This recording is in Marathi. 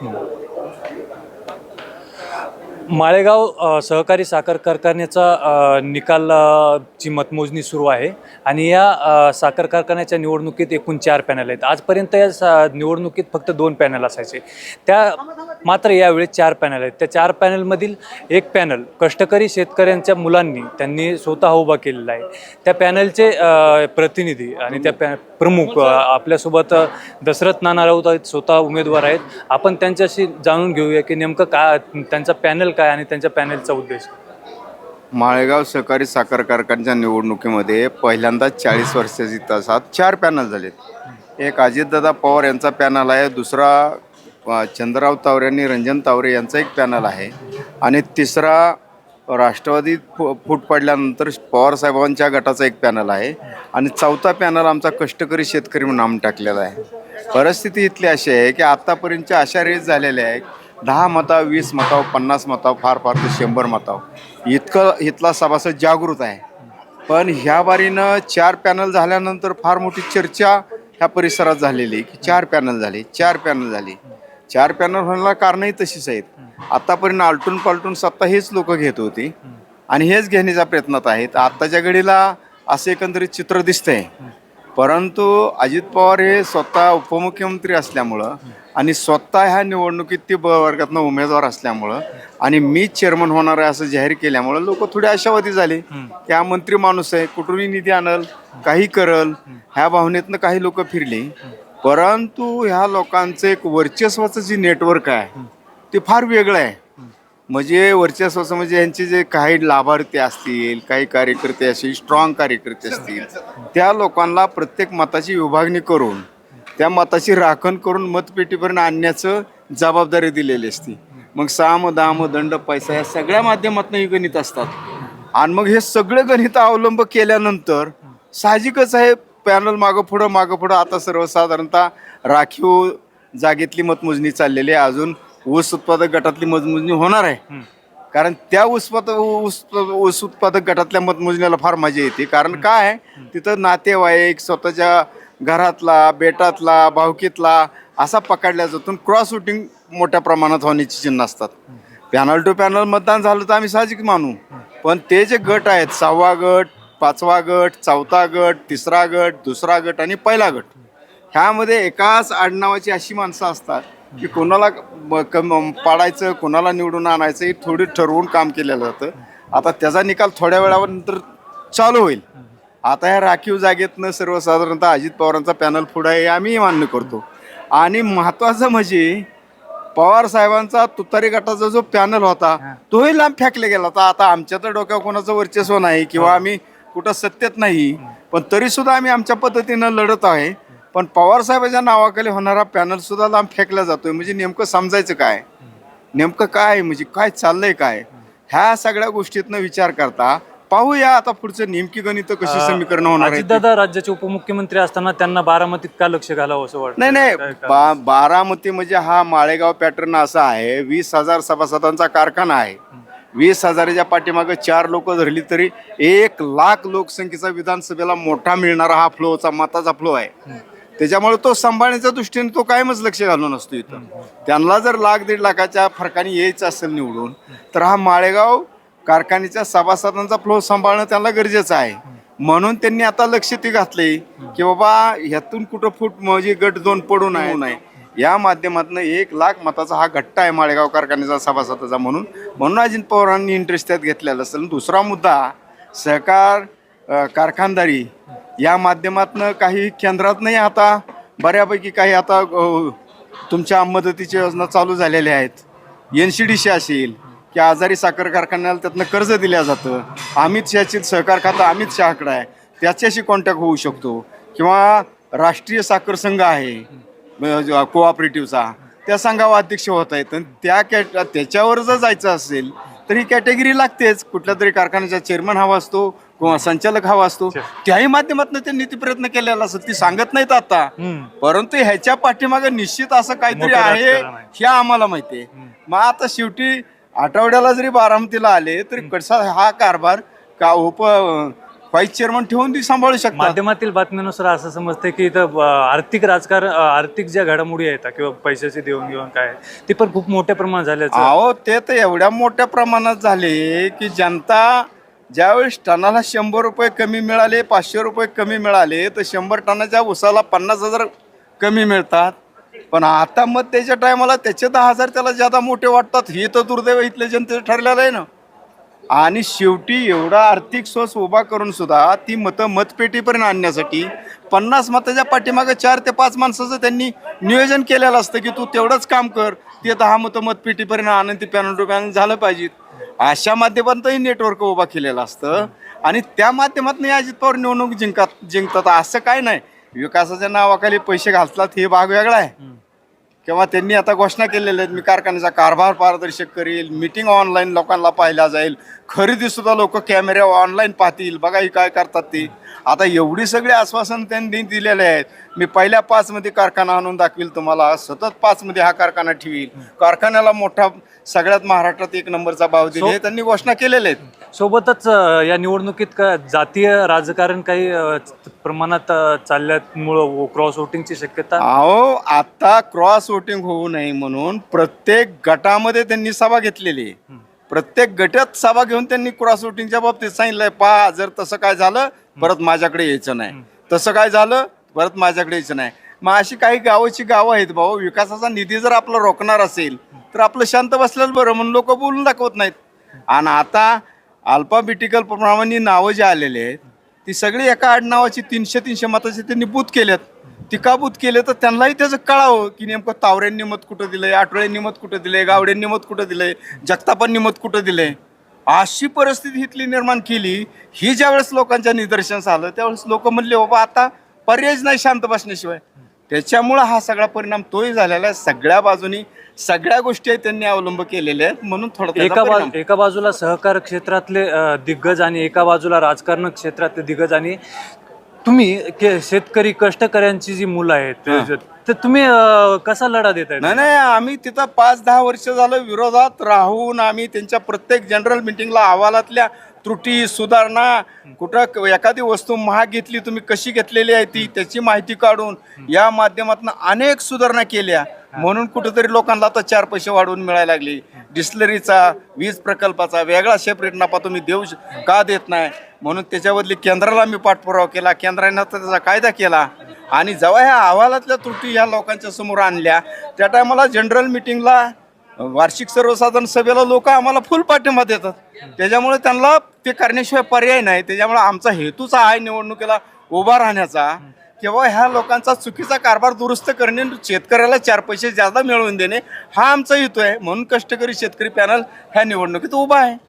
なるほど。माळेगाव सहकारी साखर कारखान्याचा अ, निकाल ची मतमोजणी सुरू आहे. आणि या साखर कारखान्याच्या निवडणुकीत एकूण चार पॅनल आहेत. आजपर्यंत या सा- निवडणुकीत फक्त दोन पॅनल असायचे. त्या मात्र यावेळी चार पॅनल आहेत. त्या चार पॅनलमधील एक पॅनल कष्टकरी शेतकऱ्यांच्या मुलांनी त्यांनी स्वतः उभा केलेला आहे. त्या पॅनलचे प्रतिनिधी आणि त्या पॅ प्रमुख आपल्यासोबत दशरथ नाना राऊत आहेत स्वतः उमेदवार आहेत. आपण त्यांच्याशी जाणून घेऊया की नेमकं का त्यांचा पॅनल काय आणि त्यांच्या पॅनलचा उद्देश? माळेगाव सहकारी साखर कारखान्याच्या निवडणुकीमध्ये पहिल्यांदा चाळीस वर्षाची तासात चार पॅनल झालेत. एक अजितदादा पवार यांचा पॅनल आहे दुसरा चंद्रराव तावरे आणि रंजन तावरे यांचा एक पॅनल आहे. आणि तिसरा राष्ट्रवादी फु फूट पडल्यानंतर पवार साहेबांच्या गटाचा एक पॅनल आहे. आणि चौथा पॅनल आमचा कष्टकरी शेतकरी म्हणून नाम टाकलेला आहे. परिस्थिती इथली अशी आहे की आत्तापर्यंतच्या अशा रेस झालेल्या आहेत दहा मता वीस मताव पन्नास मताव फार फार ते शंभर मताव. इतकं इथला सभासद जागृत आहे. पण ह्या बारीनं चार पॅनल झाल्यानंतर फार मोठी चर्चा ह्या परिसरात झालेली की चार पॅनल झाले चार पॅनल झाले. चार पॅनल होण्याला कारणही तशीच आहेत. आतापर्यंत आलटून पालटून सत्ता हेच लोक घेत होती. आणि हेच घेण्याच्या प्रयत्नात आहेत. आत्ताच्या घडीला असं एकंदरीत चित्र दिसतंय. परंतु अजित पवार हे स्वतः उपमुख्यमंत्री असल्यामुळं आणि स्वतः ह्या निवडणुकीत ते ब वर्गातनं उमेदवार असल्यामुळं आणि मी चेअरमन होणार आहे असं जाहीर केल्यामुळं लोक थोडे आशावादी झाले. की हा मंत्री माणूस आहे कुठूनही निधी आणल काही करल ह्या भावनेतनं काही लोक फिरली. परंतु ह्या लोकांचं एक वर्चस्वाचं जे नेटवर्क आहे ते फार वेगळं आहे. म्हणजे वर्चस्वाचं म्हणजे यांचे जे काही लाभार्थी असतील काही कार्यकर्ते असतील स्ट्रॉंग कार्यकर्ते असतील त्या लोकांना प्रत्येक मताची विभागणी करून त्या मताची राखण करून मतपेटीपर्यंत आणण्याचं जबाबदारी दिलेली असते. मग साम दाम दंड पैसा या सगळ्या माध्यमातून ही गणित असतात. आणि मग हे सगळं गणित अवलंब केल्यानंतर साहजिकच आहे पॅनल मागं पुढं मागं पुढं. आता सर्वसाधारणतः राखीव जागेतली मतमोजणी चाललेली आहे. अजून ऊस उत्पादक गटातली मतमोजणी होणार आहे. कारण त्या ऊस ऊस ऊस उत्पादक गटातल्या मतमोजणीला फार मजा येते. कारण काय आहे तिथं नातेवाईक स्वतःच्या घरातला बेटातला भावकीतला असा पकडल्या जातो क्रॉस वोटिंग मोठ्या प्रमाणात होण्याची चिन्ह असतात. पॅनल टू पॅनल मतदान झालं तर आम्ही साहजिक मानू. पण ते जे गट आहेत सहावा गट पाचवा गट चौथा गट तिसरा गट दुसरा गट आणि पहिला गट ह्यामध्ये एकाच आडनावाची अशी माणसं असतात की कोणाला कम पाडायचं कोणाला निवडून आणायचं हे थोडी ठरवून काम केलेलं जातं आता त्याचा निकाल थोड्या वेळानंतर चालू होईल. आता ह्या राखीव जागेतनं सर्वसाधारणतः अजित पवारांचा पॅनल पुढे आहे हे आम्ही मान्य करतो. आणि महत्त्वाचं म्हणजे पवार साहेबांचा तुतारी गटाचा जो पॅनल होता तोही लांब फेकले गेला होता. आता आमच्या तर डोक्यावर कोणाचं वर्चस्व नाही किंवा आम्ही कुठं सत्तेत नाही पण तरी सुद्धा आम्ही आमच्या पद्धतीनं लढत आहे. पण पवार साहेबांच्या नावाखाली होणारा पॅनल सुद्धा लांब फेकला जातोय. म्हणजे नेमकं समजायचं काय? नेमकं काय? आहे म्हणजे काय चाललंय काय? ह्या सगळ्या गोष्टीतनं विचार करता. पाहूया आता पुढचं नेमकी गणित कशी समीकरण होणार अजितदादा राज्याचे उपमुख्यमंत्री असताना त्यांना बारामतीत का लक्ष घालावं असं वाटतं? नाही नाही. बा बारामती म्हणजे हा माळेगाव पॅटर्न असा आहे. वीस हजार सभासदांचा कारखाना आहे. वीस हजाराच्या पाठीमागे चार लोक धरली तरी एक लाख लोकसंख्येचा विधानसभेला मोठा मिळणारा हा फ्लोचा मताचा फ्लो आहे. त्याच्यामुळे तो सांभाळण्याच्या दृष्टीने तो कायमच लक्ष घालून असतो इथं. त्यांना जर लाख दीड लाखाच्या फरकाने यायचं असेल निवडून तर हा माळेगाव कारखान्याच्या सभासदांचा फ्लो सांभाळणं त्यांना गरजेचं आहे. म्हणून त्यांनी आता लक्ष ते घातले की बाबा ह्यातून कुठं फूट म्हणजे गट दोन पडू नये या माध्यमातून एक लाख मताचा हा गट्टा आहे माळेगाव कारखान्याचा सभासदाचा म्हणून. म्हणून अजित पवारांनी इंटरेस्ट त्यात घेतलेला असेल. दुसरा मुद्दा सहकार कारखानदारी या माध्यमातनं काही केंद्रात नाही आता बऱ्यापैकी काही आता अ, तुमच्या मदतीच्या योजना चालू झालेल्या आहेत. एन सी डी सी असेल की आजारी साखर कारखान्याला त्यातनं कर्ज दिलं जातं. अमित शहाची सहकार खातं अमित शहाकडं आहे. त्याच्याशी कॉन्टॅक्ट होऊ शकतो. किंवा राष्ट्रीय साखर संघ आहे कोऑपरेटिव्हचा त्या संघावर अध्यक्ष होत आहेत. आणि त्या कॅट त्याच्यावर जर जायचं असेल तर ही कॅटेगरी लागतेच. कुठल्या तरी कारखान्याचा चेअरमन हवा असतो किंवा संचालक हवा असतो त्याही माध्यमातून ते नीती प्रयत्न केलेला असत. ती सांगत नाहीत आता. परंतु ह्याच्या पाठीमागे निश्चित असं काहीतरी आहे. हे आम्हाला माहिती आहे. मग आता शेवटी आठवड्याला जरी बारामतीला आले तरी कसा हा कारभार का उप व्हाईस चेअरमन ठेवून ती सांभाळू शकतात? माध्यमातील बातम्यानुसार असं समजतं की इथं आर्थिक राजकारण आर्थिक ज्या घडामोडी आहेत किंवा पैशाची देवाणघेवाण काय आहे, ते पण खूप मोठ्या प्रमाणात झाल्याचं. अहो ते तर एवढ्या मोठ्या प्रमाणात झाले की जनता ज्यावेळेस टनाला शंभर रुपये कमी मिळाले पाचशे रुपये कमी मिळाले तर शंभर टनाच्या उसाला पन्नास हजार कमी मिळतात. पण आता मग त्याच्या टायमाला त्याचे दहा हजार त्याला ज्यादा मोठे वाटतात हे तर दुर्दैव इथल्या जनतेचं ठरलेलं आहे ना. आणि शेवटी एवढा आर्थिक सोस उभा करून सुद्धा ती मतं मतपेटीपर्यंत आणण्यासाठी पन्नास मताच्या पाठीमागे चार ते पाच माणसाचं त्यांनी नियोजन केलेलं असतं की तू तेवढंच काम कर ते दहा मतं मतपेटीपर्यंत आणून ती पॅनल टू पॅनल झालं पाहिजेत. अशा माध्यमातूनही नेटवर्क उभा केलेलं असतं. आणि त्या माध्यमातून अजित पवार निवडणूक जिंकतात जिंकतात. असं काय नाही. विकासाच्या नावाखाली पैसे घालतात हे भाग वेगळा आहे. किंवा त्यांनी आता घोषणा केलेल्या आहेत मी कारखान्याचा कारभार पारदर्शक करील मीटिंग ऑनलाईन लोकांना पाहिल्या जाईल. खरेदी सुद्धा लोक कॅमेरे ऑनलाईन पाहतील. बघा ही काय करतात ते. आता एवढी सगळी आश्वासन त्यांनी दिलेले आहेत. मी पहिल्या पाचमध्ये कारखाना आणून दाखवील तुम्हाला. सतत पाचमध्ये हा कारखाना ठेवील. कारखान्याला मोठा सगळ्यात महाराष्ट्रात एक नंबरचा भाव दिले त्यांनी घोषणा केलेल्या आहेत. सोबतच अ, या निवडणुकीत का जातीय राजकारण काही अ, च- प्रमाणात अ, चालल्यामुळं क्रॉस वोटिंगची शक्यता? अहो आता क्रॉस वोटिंग होऊ नये म्हणून प्रत्येक गटामध्ये त्यांनी सभा घेतलेली आहे. प्रत्येक गटात सभा घेऊन त्यांनी क्रॉस वोटिंगच्या बाबतीत सांगितलंय पहा जर तसं काय झालं परत माझ्याकडे यायचं नाही. तसं काय झालं परत माझ्याकडे यायचं नाही. मग अशी काही गावाची गावं आहेत भाऊ विकासाचा निधी जर आपला रोखणार असेल तर आपलं शांत बसलेलं बरं म्हणून लोक बोलून दाखवत नाहीत. आणि आता अल्पाबिटिकल प्रमाणे नावं जी आलेली आहेत ती सगळी एका आडनावाची तीनशे तीनशे मताची त्यांनी बूथ केल्यात. ती का बूथ केले तर त्यांनाही त्याचं कळावं की नेमकं तावऱ्यांनी मत कुठं दिलंय आठवड्यांनी मत कुठं दिलंय गावड्यांनी मत कुठं दिलंय जगतापांनी मत कुठं दिलंय? अशी परिस्थिती इथली निर्माण केली ही ज्यावेळेस लोकांच्या निदर्शनास आलं त्यावेळेस लोक म्हणले बाबा आता पर्यायच नाही शांत बसण्याशिवाय. त्याच्यामुळं हा सगळा परिणाम तोही झालेला आहे. सगळ्या बाजूनी सगळ्या गोष्टी त्यांनी अवलंब केलेल्या आहेत म्हणून थोडा एका. बाजू एका बाजूला सहकार क्षेत्रातले दिग्गज आणि एका बाजूला राजकारण क्षेत्रातले दिग्गज आणि तुम्ही के- शेतकरी कष्टकऱ्यांची जी मुलं आहेत तर तुम्ही अ, कसा लढा देत नाही नाही आम्ही तिथं पाच दहा वर्ष झालं विरोधात राहून आम्ही त्यांच्या प्रत्येक जनरल मिटिंगला अहवालातल्या त्रुटी सुधारणा कुठं क- एखादी वस्तू महाग घेतली तुम्ही कशी घेतलेली आहे ती त्याची माहिती काढून या माध्यमातून अनेक सुधारणा केल्या. म्हणून कुठेतरी लोकांना आता चार पैसे वाढवून मिळायला लागले. डिस्लरीचा वीज प्रकल्पाचा वेगळा सेपरेट नफा तुम्ही देऊ का देत नाही? म्हणून त्याच्याबदली केंद्राला मी पाठपुरावा केला. केंद्राने तर त्याचा कायदा केला. आणि जेव्हा ह्या अहवालातल्या त्रुटी ह्या लोकांच्या समोर आणल्या त्या टायमाला जनरल मिटिंगला वार्षिक सर्वसाधारण सभेला लोक आम्हाला फुल पाठिंबा देतात. त्याच्यामुळे त्यांना ते करण्याशिवाय पर्याय नाही. त्याच्यामुळे आमचा हेतूच आहे निवडणुकीला उभा राहण्याचा. किंवा ह्या लोकांचा चुकीचा कारभार दुरुस्त करणे शेतकऱ्याला चार पैसे जादा मिळवून देणे हा आमचा हेतू आहे. म्हणून कष्टकरी शेतकरी पॅनल ह्या निवडणुकीत उभा आहे.